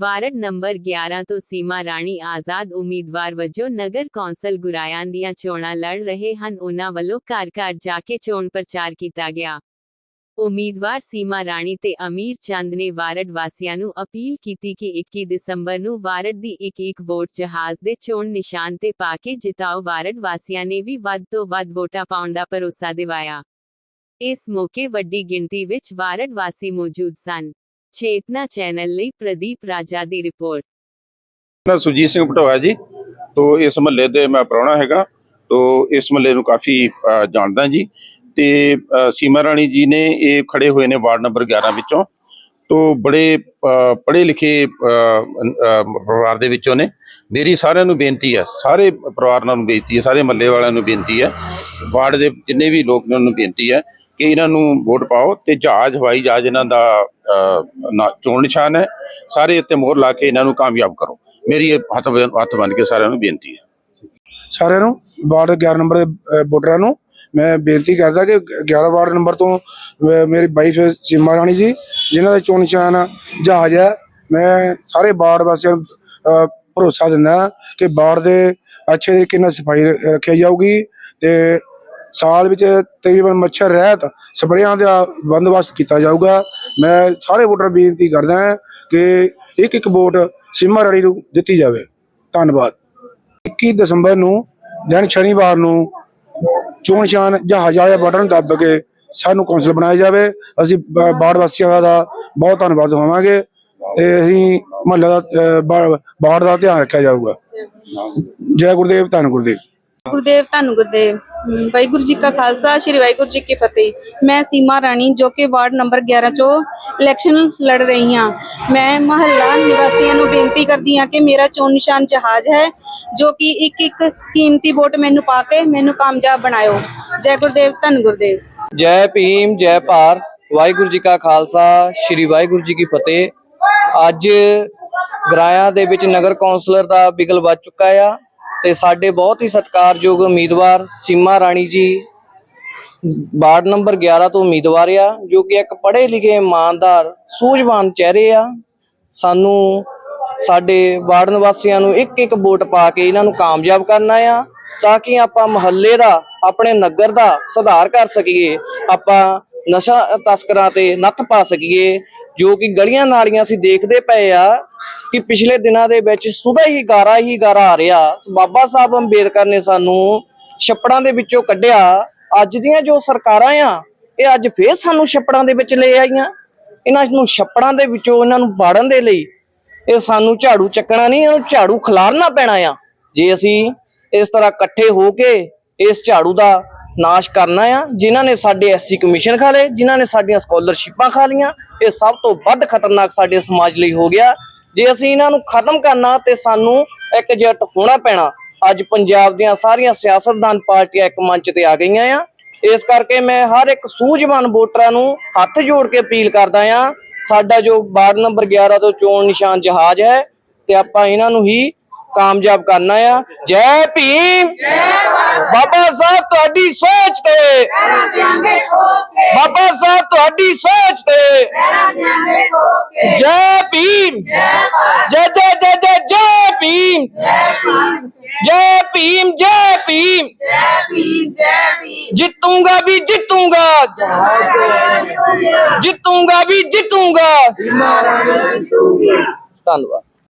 Ward number 11 ਤੋਂ ਸੀਮਾ ਰਾਣੀ ਆਜ਼ਾਦ ਉਮੀਦਵਾਰ ਵਜੋਂ ਨਗਰ ਕੌਂਸਲ ਗੁਰਾਇਆਂ ਦੀਆਂ ਚੋਣਾਂ ਲੜ ਰਹੇ ਹਨ। ਉਨ੍ਹਾਂ ਵੱਲੋਂ ਘਰ ਘਰ ਜਾ ਕੇ ਚੋਣ ਪ੍ਰਚਾਰ ਕੀਤਾ ਗਿਆ। ਉਮੀਦਵਾਰ ਸੀਮਾ ਰਾਣੀ ਤੇ ਅਮੀਰ ਚੰਦ ਨੇ ਵਾਰਡ ਵਾਸੀਆਂ ਨੂੰ ਅਪੀਲ ਕੀਤੀ ਕਿ 21 ਦਸੰਬਰ ਨੂੰ ਵਾਰਡ ਦੀ ਇੱਕ ਇੱਕ ਵੋਟ ਜਹਾਜ਼ ਦੇ ਚੋਣ ਨਿਸ਼ਾਨ ਤੇ ਪਾ ਕੇ ਜਿਤਾਓ। ਵਾਰਡ ਵਾਸੀਆਂ ਨੇ ਵੀ ਵੱਧ ਤੋਂ ਵੱਧ ਵੋਟਾਂ ਪਾਉਣ ਦਾ ਭਰੋਸਾ ਦਿਵਾਇਆ। ਇਸ ਮੌਕੇ ਵੱਡੀ ਗਿਣਤੀ ਵਿੱਚ ਵਾਰਡ ਵਾਸੀ ਮੌਜੂਦ ਸਨ। ਚੇਤਨਾ ਚੈਨਲ ਲਈ ਪ੍ਰਦੀਪ ਰਾਜਾ ਦੀ ਰਿਪੋਰਟ। ਮੈਂ ਸੁਜੀਤ ਸਿੰਘ ਪਟੋਆ ਜੀ, ਤੋਂ ਇਸ ਮਹੱਲੇ ਦੇ ਮੈਂ ਪ੍ਰਾਹੁਣਾ ਹੈਗਾ, ਤੋਂ ਇਸ ਮਹੱਲੇ ਨੂੰ ਕਾਫੀ ਜਾਣਦਾ ਜੀ। ਤੇ ਸੀਮਾ ਰਾਣੀ ਜੀ ਨੇ ਇਹ ਖੜੇ ਹੋਏ ਨੇ ਵਾਰਡ ਨੰਬਰ 11 ਵਿੱਚੋਂ। ਤੋਂ ਬੜੇ ਪੜ੍ਹੇ ਲਿਖੇ ਪਰਿਵਾਰ ਦੇ ਵਿੱਚੋਂ ਨੇ। ਮੇਰੀ ਸਾਰਿਆਂ ਨੂੰ ਬੇਨਤੀ ਹੈ, ਸਾਰੇ ਪਰਿਵਾਰ ਨਾਲ ਨੂੰ ਬੇਨਤੀ ਹੈ, ਸਾਰੇ ਮਹੱਲੇ ਵਾਲਿਆਂ ਨੂੰ ਬੇਨਤੀ ਹੈ। ਵਾਰਡ ਦੇ ਜਿੰਨੇ ਵੀ ਲੋਕ ਨੇ, ਉਹਨਾਂ ਨੂੰ ਬੇਨਤੀ ਹੈ ਕਿ ਇਹਨਾਂ ਨੂੰ ਵੋਟ ਪਾਓ ਤੇ ਜਹਾਜ਼, ਹਵਾਈ ਜਹਾਜ਼ ਇਹਨਾਂ ਦਾ ਚੋਣ ਨਿਸ਼ਾਨ ਹੈ। ਸਾਰੇ ਇੱਥੇ ਮੋਹਰ ਲਾ ਕੇ ਇਹਨਾਂ ਨੂੰ ਕਾਮਯਾਬ ਕਰੋ। ਮੇਰੀ ਹੱਥ ਬਨ- ਹੱਥ ਬਨ ਕੇ ਸਾਰਿਆਂ ਨੂੰ ਬੇਨਤੀ ਹੈ। ਸਾਰਿਆਂ ਨੂੰ, ਵਾਰਡ 11 ਨੰਬਰ ਦੇ ਵੋਟਰਾਂ ਨੂੰ ਮੈਂ ਬੇਨਤੀ ਕਰਦਾ ਕਿ 11 ਵਾਰਡ ਨੰਬਰ ਤੋਂ ਮੇਰੀ ਵਾਈਫ ਸੀਮਾ ਰਾਣੀ ਜੀ, ਜਿਨ੍ਹਾਂ ਦਾ ਚੋਣ ਨਿਸ਼ਾਨ ਜਹਾਜ਼ ਹੈ, ਮੈਂ ਸਾਰੇ ਵਾਰਡ ਵਾਸੀਆਂ ਨੂੰ ਭਰੋਸਾ ਦਿੰਦਾ ਕਿ ਵਾਰਡ ਦੇ ਅੱਛੇ ਤਰੀਕੇ ਨਾਲ ਸਫ਼ਾਈ ਰ- ਰੱਖੀ ਜਾਊਗੀ ਤੇ ਸਾਲ ਵਿੱਚ ਤਕਰੀਬਨ ਮੱਛਰ ਰਹਿਤ ਸਪਰੇਆਂ ਦਾ ਬੰਦੋਬਸਤ ਕੀਤਾ ਜਾਊਗਾ। ਮੈਂ ਸਾਰੇ ਵੋਟਰ ਬੇਨਤੀ ਕਰਦਾ ਹਾਂ ਕਿ ਇੱਕ ਇੱਕ ਵੋਟ ਸੀਮਾ ਰਾਣੀ ਨੂੰ ਦਿੱਤੀ ਜਾਵੇ। ਧੰਨਵਾਦ। 21 ਦਸੰਬਰ ਨੂੰ ਦਿਨ ਸ਼ਨੀਵਾਰ ਨੂੰ ਚੋਣ ਸ਼ਾਨ ਜਹਾਜ਼ ਵਾਲੇ ਬਟਨ ਦੱਬ ਕੇ ਸਾਨੂੰ ਕੌਂਸਲ ਬਣਾਇਆ ਜਾਵੇ। ਅਸੀਂ ਬਾੜ ਵਾਸੀਆਂ ਦਾ ਬਹੁਤ ਧੰਨਵਾਦ ਹੋਵਾਂਗੇ ਤੇ ਅਸੀਂ ਮਹੱਲੇ ਦਾ ਅਹ, ਬਾੜ ਦਾ ਧਿਆਨ ਰੱਖਿਆ ਜਾਊਗਾ। ਜੈ ਗੁਰਦੇਵ ਧੰਨ ਗੁਰਦੇਵ। ਗੁਰਦੇਵ ਧੰਨ ਗੁਰਦੇਵ। ਵਾਹਿਗੁਰੂ ਜੀ ਕਾ ਖਾਲਸਾ, ਸ੍ਰੀ ਵਾਹਿਗੁਰੂ ਜੀ ਕੀ ਫਤਿਹ। ਮੈਂ ਸੀਮਾ ਰਾਣੀ, ਜੋ ਕਿ ਵਾਰਡ ਨੰਬਰ 11 ਚੋਂ ਇਲੈਕਸ਼ਨ ਲੜ ਰਹੀ ਹਾਂ। ਮੈਂ ਮਹੱਲਾ ਨਿਵਾਸੀਆਂ ਨੂੰ ਬੇਨਤੀ ਕਰਦੀ ਹਾਂ ਕਿ ਮੇਰਾ ਚੋਣ ਨਿਸ਼ਾਨ ਜਹਾਜ਼ ਹੈ, ਜੋ ਕਿ ਇੱਕ ਇੱਕ ਕੀਮਤੀ ਵੋਟ ਮੈਨੂੰ ਪਾ ਕੇ ਮੈਨੂੰ ਕਾਮਯਾਬ ਬਣਾਇਓ। ਜੈ ਗੁਰਦੇਵ, ਧੰਨ ਗੁਰਦੇਵ। ਜੈ ਭੀਮ, ਜੈ ਭਾਰਤ। ਵਾਹਿਗੁਰੂ ਜੀ ਕਾ ਖਾਲਸਾ, ਸ੍ਰੀ ਵਾਹਿਗੁਰੂ ਜੀ ਕੀ ਫਤਿਹ। ਅੱਜ ਗਰਾਇਆ ਦੇ ਵਿੱਚ ਨਗਰ ਕੌਂਸਲਰ ਦਾ ਬਿਗਲ ਵੱਜ ਚੁੱਕਾ ਆ। ਤੇ ਸਾਡੇ ਬਹੁਤ ਹੀ ਸਤਿਕਾਰਯੋਗ ਉਮੀਦਵਾਰ ਸੀਮਾ ਰਾਣੀ ਜੀ, ਵਾਰਡ ਨੰਬਰ 11 ਤੋਂ ਉਮੀਦਵਾਰ ਆ, ਜੋ ਕਿ ਇੱਕ ਪੜ੍ਹੇ ਲਿਖੇ ਇਮਾਨਦਾਰ, ਸੂਝਵਾਨ ਚਿਹਰੇ ਆ। ਸਾਨੂੰ ਸਾਡੇ ਵਾਰਡ ਨਿਵਾਸੀਆਂ ਨੂੰ ਇੱਕ ਇੱਕ ਵੋਟ ਪਾ ਕੇ ਇਹਨਾਂ ਨੂੰ ਕਾਮਯਾਬ ਕਰਨਾ ਆ, ਤਾਂ ਕਿ ਆਪਾਂ ਮੁਹੱਲੇ ਦਾ, ਆਪਣੇ ਨਗਰ ਦਾ ਸੁਧਾਰ ਕਰ ਸਕੀਏ, ਆਪਾਂ ਨਸ਼ਾ ਤਸਕਰਾਂ ਤੇ ਨੱਥ ਪਾ ਸਕੀਏ ਜੋ ਕਿ ਗਲੀਆਂ ਨਾਲੀਆਂ ਅਸੀਂ ਦੇਖਦੇ ਪਏ ਆ ਕਿ ਪਿਛਲੇ ਦਿਨਾਂ ਦੇ ਵਿੱਚ ਸੁਦਾ ਹੀ ਗਾਰਾ ਹੀ ਗਾਰਾ ਆ ਰਿਹਾ। ਬਾਬਾ ਸਾਹਿਬ ਅੰਬੇਦਕਰ ਨੇ ਸਾਨੂੰ ਛੱਪੜਾਂ ਦੇ ਵਿੱਚੋਂ ਕੱਢਿਆ। ਅੱਜ ਦੀਆਂ ਜੋ ਸਰਕਾਰਾਂ ਆ, ਇਹ ਅੱਜ ਫੇਰ ਸਾਨੂੰ ਛੱਪੜਾਂ ਦੇ ਵਿੱਚ ਲੈ ਆਈਆਂ। ਇਹਨਾਂ ਨੂੰ ਛੱਪੜਾਂ ਦੇ ਵਿੱਚੋਂ ਇਹਨਾਂ ਨੂੰ ਬਾੜਨ ਦੇ ਲਈ ਇਹ ਸਾਨੂੰ ਝਾੜੂ ਚੱਕਣਾ ਨਹੀਂ, ਇਹਨੂੰ ਝਾੜੂ ਖਿਲਾਰਨਾ ਪੈਣਾ ਆ। ਜੇ ਅਸੀਂ ਇਸ ਤਰ੍ਹਾਂ ਇਕੱਠੇ ਹੋ ਕੇ ਇਸ ਝਾੜੂ ਦਾ ਨਾਸ਼ ਕਰਨਾ ਆ, ਜਿਨ੍ਹਾਂ ਨੇ ਸਾਡੇ ਐਸਸੀ ਕਮਿਸ਼ਨ ਖਾ ਲਏ, ਜਿਨ੍ਹਾਂ ਨੇ ਸਾਡੀਆਂ ਸਕਾਲਰਸ਼ਿਪਾਂ ਖਾ ਲੀਆਂ ਇਹ ਸਭ ਤੋਂ ਵੱਧ ਖਤਰਨਾਕ ਸਾਡੇ ਸਮਾਜ ਲਈ ਹੋ ਗਿਆ। ਜੇ ਅਸੀਂ ਇਹਨਾਂ ਨੂੰ ਖਤਮ ਕਰਨਾ, ਤੇ ਸਾਨੂੰ ਇਕਜੁੱਟ ਹੋਣਾ ਪੈਣਾ। ਅੱਜ ਪੰਜਾਬ ਦੀਆਂ ਸਾਰੀਆਂ ਸਿਆਸਤਦਾਨ ਪਾਰਟੀਆਂ ਇੱਕ ਮੰਚ ਤੇ ਆ ਗਈਆਂ ਆ। ਇਸ ਕਰਕੇ ਮੈਂ ਹਰ ਇੱਕ ਸੂਝਵਾਨ ਵੋਟਰਾਂ ਨੂੰ ਹੱਥ ਜੋੜ ਕੇ ਅਪੀਲ ਕਰਦਾ ਆ, ਸਾਡਾ ਜੋ ਵਾਰਡ ਨੰਬਰ 11 ਤੋਂ ਚੋਣ ਨਿਸ਼ਾਨ ਜਹਾਜ਼ ਹੈ, ਤੇ ਆਪਾਂ ਇਹਨਾਂ ਨੂੰ ਹੀ ਕਾਮਯਾਬ ਕਰਨਾ ਆ ਜੈ ਭੀਮ ਜੈ ਬਾਬਾ ਸਾਹਿਬ ਤੁਹਾਡੀ ਸੋਚ ਤੇ ਬਾਬਾ ਸਾਹਿਬ ਤੁਹਾਡੀ ਸੋਚ ਤੇ ਜੈ ਭੀਮ ਜੈ ਜੈ ਜੈ ਜੈ ਜੈ ਭੀਮ ਜੈ ਭੀਮ ਜੈ ਭੀਮ ਜਿੱਤੂੰਗਾ ਵੀ ਜਿੱਤੂੰਗਾ ਜਿੱਤੂੰਗਾ ਵੀ ਜਿੱਤੂੰਗਾ ਧੰਨਵਾਦ